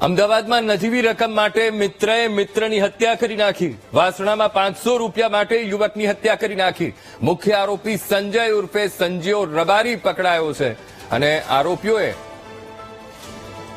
અમદાવાદમાં નજીવી રકમ માટે મિત્રએ મિત્રની હત્યા કરી નાખી. વાસણામાં પાંચસો રૂપિયા માટે યુવકની હત્યા કરી નાખી. મુખ્ય આરોપી સંજય ઉર્ફે સંજીવ રબારી પકડાયો છે. અને આરોપીઓએ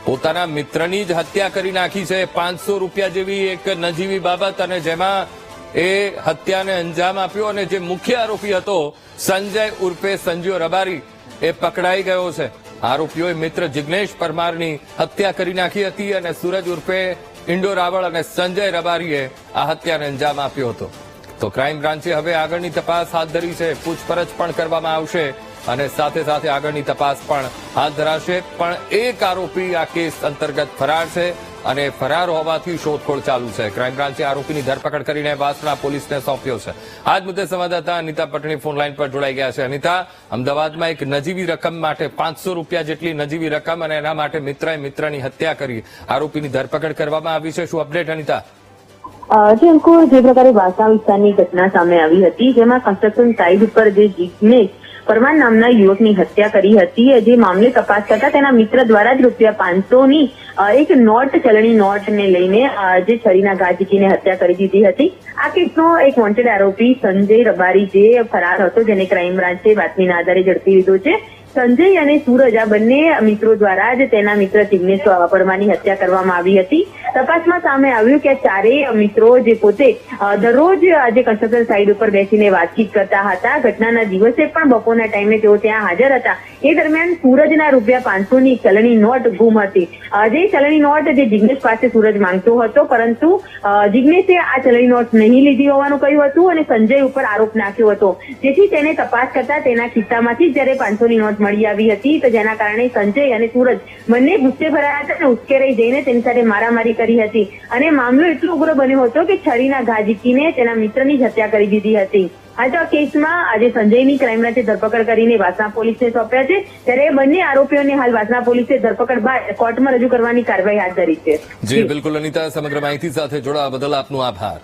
પોતાના મિત્રની જ હત્યા કરી નાખી છે. પાંચસો રૂપિયા જેવી એક નજીવી બાબત અને જેમાં એ હત્યાને અંજામ આપ્યો અને જે મુખ્ય આરોપી હતો, સંજય ઉર્ફે સંજીવ રબારી, એ પકડાઈ ગયો છે. આરોપીઓએ મિત્ર જિગ્નેશ પરમારની હત્યા કરી નાખી હતી અને સૂરજ ઉર્ફે ઇન્ડો રાવળ અને સંજય રબારીએ આ હત્યાને અંજામ આપ્યો હતો. તો ક્રાઇમ બ્રાન્ચે હવે આગળની તપાસ હાથ ધરી છે. પૂછપરછ પણ કરવામાં આવશે અને સાથે સાથે આગળની તપાસ પણ હાથ ધરાશે. પણ એક આરોપી આ કેસ અંતર્ગત ફરાર છે. અને ફરાર હોવાથી શોધખોળ ચાલુ છે. ક્રાઇમ બ્રાન્ચે આરોપીની ધરપકડ કરીને વાસણા પોલીસને સોંપ્યો છે. આજ મુદ્દે સંવાદદાતા અનિતા પટણી ફોન લાઈન પર જોડાઈ ગયા છે. અનિતા, અમદાવાદમાં એક નજીવી રકમ માટે પાંચસો રૂપિયા જેટલી નજીવી રકમ અને એના માટે મિત્રએ મિત્રની હત્યા કરી. આરોપીની ધરપકડ કરવામાં આવી છે. શું અપડેટ, અનિતા? જે અંકુર જે પ્રકારે વાસા વિસ્તારની ઘટના સામે આવી હતી, જેમાં કન્સ્ટ્રક્શન સાઇટ ઉપર જે જિગ્નેશ પરમાર નામના યુવકની હત્યા કરી હતી. જે મામલે તપાસ કરતા તેના મિત્ર દ્વારા જ રૂપિયા પાંચસોની એક નોટ, ચલણી નોટને લઈને જે છરીના ઘા હત્યા કરી દીધી હતી. આ કેસનો એક વોન્ટેડ આરોપી સંજય રબારી જે ફરાર હતો, જેને ક્રાઇમ બ્રાન્ચે બાતમીના આધારે ઝડપી લીધો છે. સંજય અને સૂરજ આ બંને મિત્રો દ્વારા જ તેના મિત્ર જિગ્નેશ પરમારની હત્યા કરવામાં આવી હતી. તપાસમાં સામે આવ્યું કે ચારેય મિત્રો જે પોતે દરરોજ આજે કન્સ્ટ્રક્શન સાઇટ ઉપર બેસીને વાતચીત કરતા હતા. ઘટનાના દિવસે પણ બપોરના ટાઈમે તેઓ ત્યાં હાજર હતા. એ દરમિયાન સૂરજના રૂપિયા પાંચસો ની ચલણી નોટ ગુમ હતી. જે ચલણી નોટ જે જિગ્નેશ પાસે સૂરજ માંગતો હતો, પરંતુ જિગ્નેશે આ ચલણી નોટ નહીં લીધી હોવાનું કહ્યું હતું અને સંજય ઉપર આરોપ નાખ્યો હતો. જેથી તેને તપાસ કરતા તેના ખિસ્સામાંથી જયારે જ્યારે પાંચસો ની નોટ મળી આવી હતી, તો જેના કારણે સંજય અને સૂરજ બંને ગુસ્સે ભરાયા હતા અને ઉશ્કેરાઈ જઈને તેની સાથે મારામારી કરી હતી. અને મામલો એટલો ઉગ્ર બન્યો હતો કે છરીના ઘા તેના મિત્રની જ હત્યા કરી દીધી હતી. આ તો કેસમાં આજે સંજયની ક્રાઇમ બ્રાન્ચે ધરપકડ કરીને વાસણા પોલીસને સોંપ્યા છે. ત્યારે બંને આરોપીઓને હાલ વાસણા પોલીસે ધરપકડ બાદ કોર્ટમાં રજૂ કરવાની કાર્યવાહી હાથ ધરી છે. જી, બિલકુલ અનિતા, સમગ્ર માહિતી સાથે જોડાવા બદલ આપનો આભાર.